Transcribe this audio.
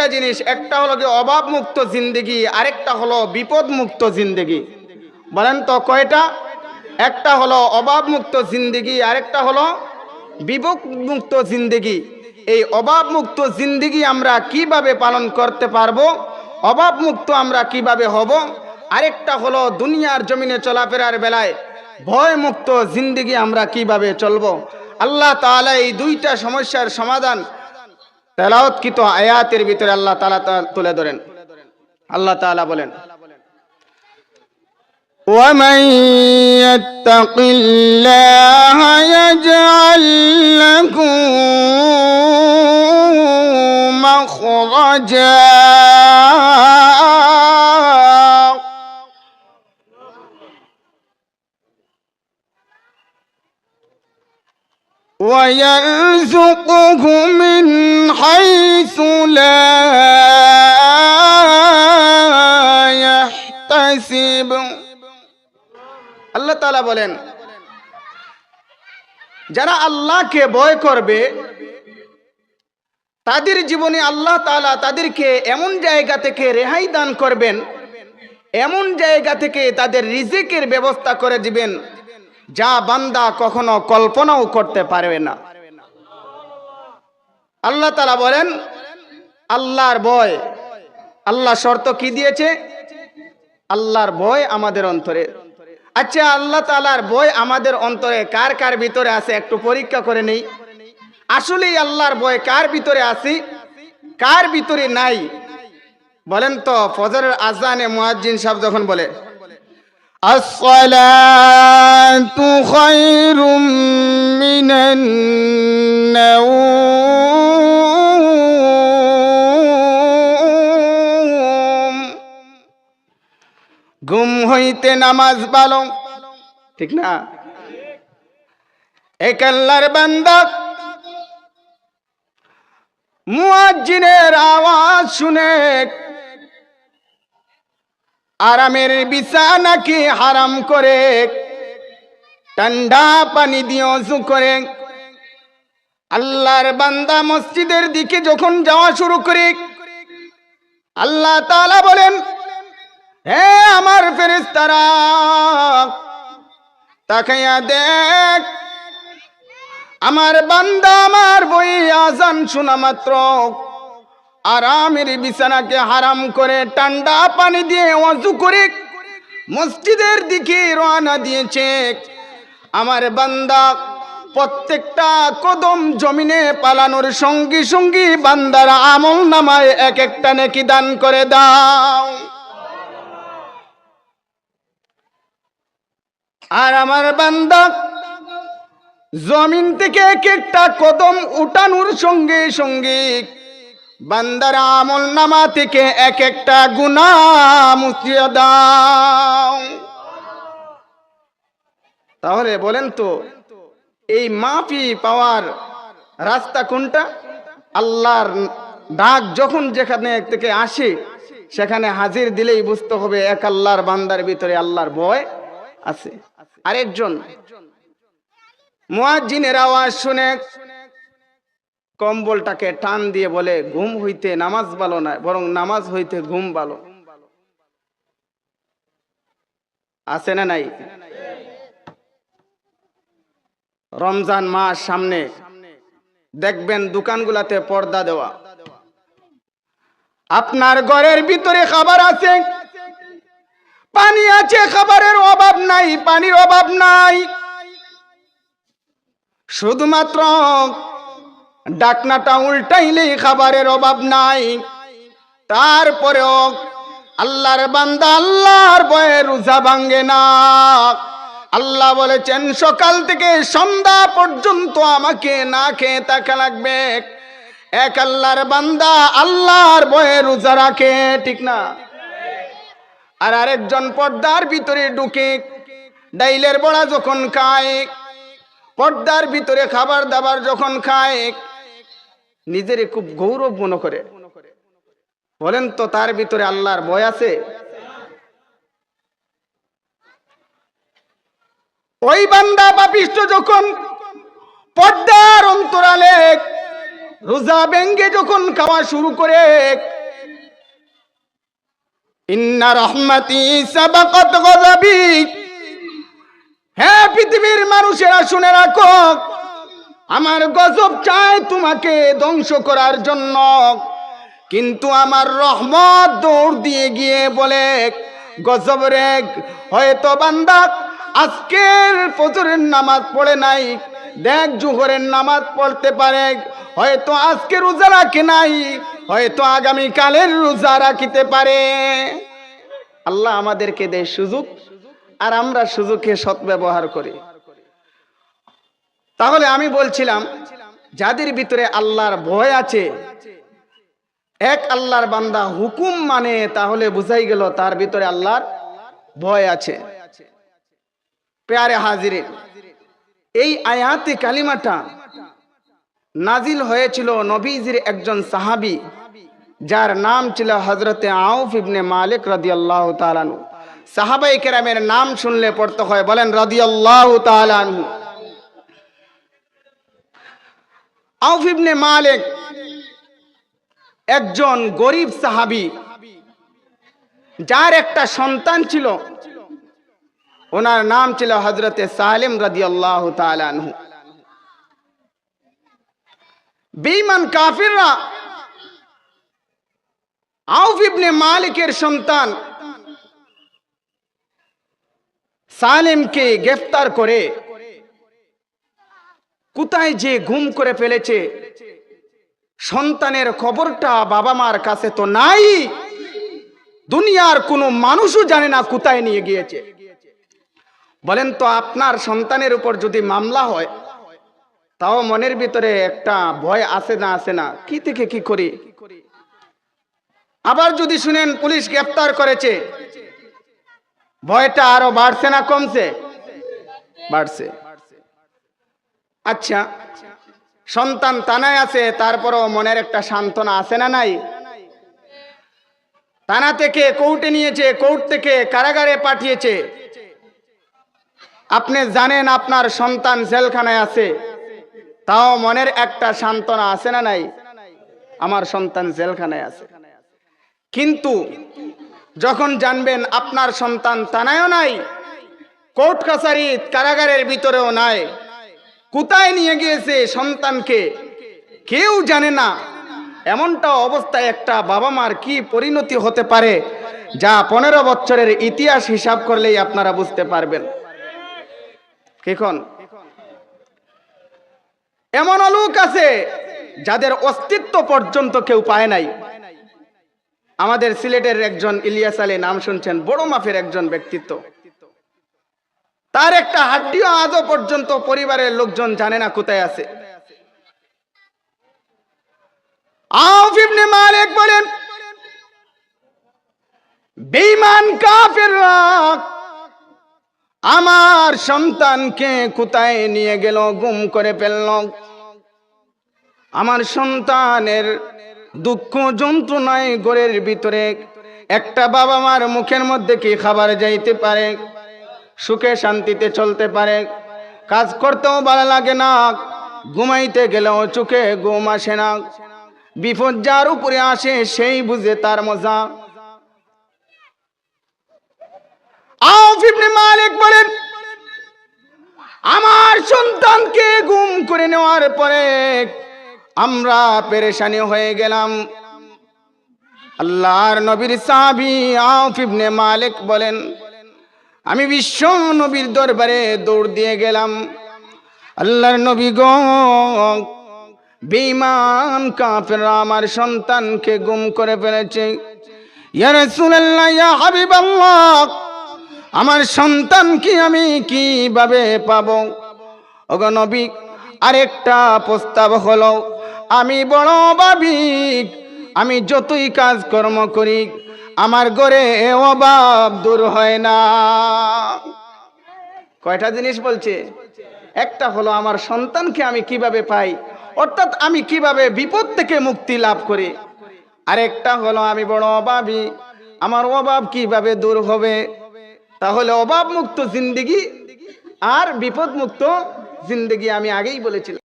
দুইটা জিনিস, একটা হলো কি অভাব মুক্ত জিন্দেগি, আরেকটা হলো বিপদ মুক্ত জিন্দেগি। বলেন তো কয়টা? একটা হলো অভাব মুক্ত জিন্দেগি, আরেকটা হলো বিপদ মুক্ত জিন্দেগি। এই অভাব মুক্ত জিন্দেগি আমরা কীভাবে পালন করতে পারব? অভাব মুক্ত আমরা কীভাবে হব? আরেকটা হলো দুনিয়ার জমিনে চলাফেরার বেলায় ভয় মুক্ত জিন্দেগি আমরা কীভাবে চলবো? আল্লাহ তাআলা এই দুইটা সমস্যার সমাধান তেলাওয়াতকৃত আয়াতের ভিতরে আল্লাহ তাআলা তা- তুলে ধরেন আল্লাহ তাআলা বলেন ومن يتق الله يجعل له مخرجا ويرزقه من حيث لا يحتسب আল্লাহ তাআলা বলেন যারা আল্লাহকে ভয় করবে তাদের জীবনে আল্লাহ তাআলা তাদেরকে এমন জায়গা থেকে রেহাই দান করবেন এমন জায়গা থেকে তাদের রিজিকের ব্যবস্থা করে দিবেন যা বান্দা কখনো কল্পনাও করতে পারবে না। আল্লাহ তাআলা বলেন, আল্লাহর বয় আল্লাহ শর্ত কি দিয়েছে? আল্লাহর ভয় আমাদের অন্তরে। আচ্ছা আল্লাহ তালার ভয় আমাদের অন্তরে কার কার ভিতরে আছে একটু পরীক্ষা করে নেই। আসলেই আল্লাহর ভয় কার ভিতরে আছে, কার ভিতরে নাই? বলেন তো, ফজরের আজানে মুয়াজ্জিন সাহেব যখন বলে الصلاة خير من النوم ঘুম হইতে নামাজ ভালো ঠিক না এক আল্লাহর বান্দা মুয়াজ্জিনের আওয়াজ শুনে আরামের বিছানাকে হারাম করে? ঠান্ডা পানি দিয়ে অজু করে। আল্লাহর বান্দা মসজিদের দিকে যখন যাওয়া শুরু করে, আল্লাহ তালা বলেন, হে আমার ফেরেশতারা, তাকাইয়া দেখ, আমার বান্দা আমার বই আজান শোনা মাত্র। আরামের বিছানাকে হারাম করে ঠান্ডা পানি দিয়ে অজু করে মসজিদের দিকে রওনা দিয়েছে। আমার বান্দা প্রত্যেকটা কদম জমিনে পালানোর সঙ্গী সঙ্গী বান্দার আমল নামায় এক একটা নেকি দান করে দাও। আর আমার বান্দা জমিন থেকে এক একটা কদম উঠানোর সঙ্গে সঙ্গে বান্দার আমল নামা থেকে এক একটা গুণা মুছিয়ে দাও। তাহলে বলেন তো, এই মাফি পাওয়ার রাস্তা কোনটা? আল্লাহর ডাক যখন যেখানে থেকে আসে, সেখানে হাজির দিলেই বুঝতে হবে এক আল্লাহর বান্দার ভিতরে আল্লাহর ভয় আছে। আরেকজন, মুয়াজ্জিনের আওয়াজ শুনে কম্বলটাকে টান দিয়ে বলে, ঘুম হইতে নামাজ ভালো না, বরং নামাজ হইতে ঘুম ভালো। আছে না নাই? রমজান মাস সামনে। দেখবেন দোকানগুলাতে পর্দা দেওয়া। আপনার ঘরের ভিতরে খাবার আছে। পানি আছে, খাবারের অভাব নাই, পানির অভাব নাই। শুধুমাত্র ডাকনাটা উল্টাইলেই খাবারের অভাব নাই। তারপরেও আল্লাহর বান্দা আল্লাহর বয়ে রোজা ভাঙ্গে না। আল্লাহ বলেছেন, সকাল থেকে সন্ধ্যা পর্যন্ত আমাকে না খেয়ে থাকা লাগবে। এক আল্লাহর বান্দা আল্লাহর বয়ে রোজা রাখে, ঠিক না? আর আরেকজন পর্দার ভিতরে ঢুকে, ডাইলের বড়া যখন খায়, পর্দার ভিতরে খাবার দাবার যখন খায় নিজের খুব গৌরব মনে করে। বলেন তো, তার ভিতরে আল্লাহর ভয় আছে? ওই বান্দা পাপিষ্ট যখন পর্দার অন্তরালে রোজা ব্যঙ্গে যখন খাওয়া শুরু করে হ্যাঁ পৃথিবীর মানুষেরা শুনে রাখো আমার গজব চায় তোমাকে ধ্বংস করার জন্য। কিন্তু আমার রহমত দৌড় দিয়ে গিয়ে বলে, গজব রে, হয়তো বান্দা, আজকের ফজরের নামাজ পড়ে নাই। দেখ, জোহরের নামাজ পড়তে পারে, হয়তো আজকে রোজা রাখে নাই, হয়তো আগামী কালের রোজা রাখিতে পারে। আল্লাহ আমাদেরকে দেয় সুযোগ, আর আমরা সুযোগকে সৎ ব্যবহার করি। তাহলে আমি বলছিলাম, যাদের ভিতরে আল্লাহর ভয় আছে, এক আল্লাহর বান্দা হুকুম মানে তাহলে বুঝাই গেল তার ভিতরে আল্লাহর ভয় আছে। পেয়ারে হাজিরে এই আয়াতে কালিমাটা নাজিল হয়েছিল নবীজির একজন সাহাবী, যার নাম ছিল হজরতে আউফ ইবনে মালিক রাদিয়াল্লাহু তাআলানু সাহাবাই কেরামের নাম শুনলে পড়তে হয়, বলেন রাদিয়াল্লাহু তাআলানু আউফ ইবনে মালিক একজন গরিব সাহাবী, যার একটা সন্তান ছিল। ওনার নাম ছিল হজরতে সালেম রাদিয়াল্লাহু তাআলানহু বেঈমান কাফিররা আউফ ইবনে মালিকের সন্তান সালেমকে গ্রেফতার করে কোথায় যে ঘুম করে ফেলেছে? সন্তানের খবরটা বাবা মার কাছে তো নাই। দুনিয়ার কোনো মানুষও জানে না কোথায় নিয়ে গিয়েছে। বলেন তো, আপনার সন্তানের উপর যদি মামলা হয়, তাও মনের ভিতরে একটা ভয় আসে না আসে না? কি থেকে কি করি? আবার যদি শুনেন পুলিশ গ্রেফতার করেছে, ভয়টা আরও বাড়ছে না কমছে? বাড়ছে। আচ্ছা সন্তান তানায় আছে, তারপরও মনের একটা সান্ত্বনা আছে না নাই? থানা থেকে কোর্টে নিয়েছে কোর্ট থেকে কারাগারে পাঠিয়েছে। আপনি জানেন আপনার সন্তান জেলখানায় আছে, তাও মনের একটা সান্ত্বনা আছে না নাই? আমার সন্তান জেলখানায় আছে। কিন্তু যখন জানবেন আপনার সন্তান তানায়ও নাই কোর্ট কাছারি কারাগারের ভিতরেও নাই কোথায় নিয়ে গিয়েছে সন্তানকে? কেউ জানে না। এমনটা অবস্থায় একটা বাবা মার কি পরিণতি হতে পারে, যা পনেরো বছরের ইতিহাস হিসাব করলেই আপনারা বুঝতে পারবেন। কেখন এমন লোক আছে যাদের অস্তিত্ব পর্যন্ত কেউ পায় নাই। আমাদের সিলেটের একজন ইলিয়াস আলী নাম শুনছেন, বড় মাফের একজন ব্যক্তিত্ব। তার একটা হাড্ডিও আজও পর্যন্ত পরিবারের লোকজন জানে না কোথায় আছে। মালিক বলেন, বেঈমান কাফেররা আমার সন্তানকে কোথায় নিয়ে গেল, গুম করে ফেলল। আমার সন্তানের দুঃখ যন্ত্রণায় ঘরের ভিতরে একটা বাবা মার মুখের মধ্যে কি খাবার যাইতে পারে? সুখে শান্তিতে চলতে পারে। কাজ করতেও ভালো লাগে না। ঘুমাইতে গেলেও চোখে ঘুম আসে না। বিপদ যার উপরে আসে, সেই বুঝে তার মজা। মালিক বলেন, আমার সন্তানকে গুম করে নেওয়ার পরে আমরা পেরেশানি হয়ে গেলাম। আল্লাহর নবীর সাহাবী আউফ ইবনে মালিক বলেন আমি বিশ্ব নবীর দরবারে দৌড় দিয়ে গেলাম। আল্লাহর নবী গো, বেঈমান কাফেররা আমার সন্তানকে গুম করে ফেলেছে। ইয়া রাসূলুল্লাহ, ইয়া হাবিবাল্লাহ, আমার সন্তানকে আমি কীভাবে পাবো? ওগো নবী, আরেকটা প্রস্তাব হলো, আমি বড় ভাবিক আমি যতই কাজ কর্ম করি আমার ঘরে অভাব দূর হয় না। কয়টা জিনিস বলছে? একটা হলো আমার সন্তানকে আমি কীভাবে পাই? অর্থাৎ আমি কীভাবে বিপদ থেকে মুক্তি লাভ করি? আরেকটা হলো আমি বড় অভাবী। আমার অভাব কীভাবে দূর হবে? তাহলে অভাব মুক্ত জিন্দিগি আর বিপদ মুক্ত জিন্দিগি আমি আগেই বলেছিলাম।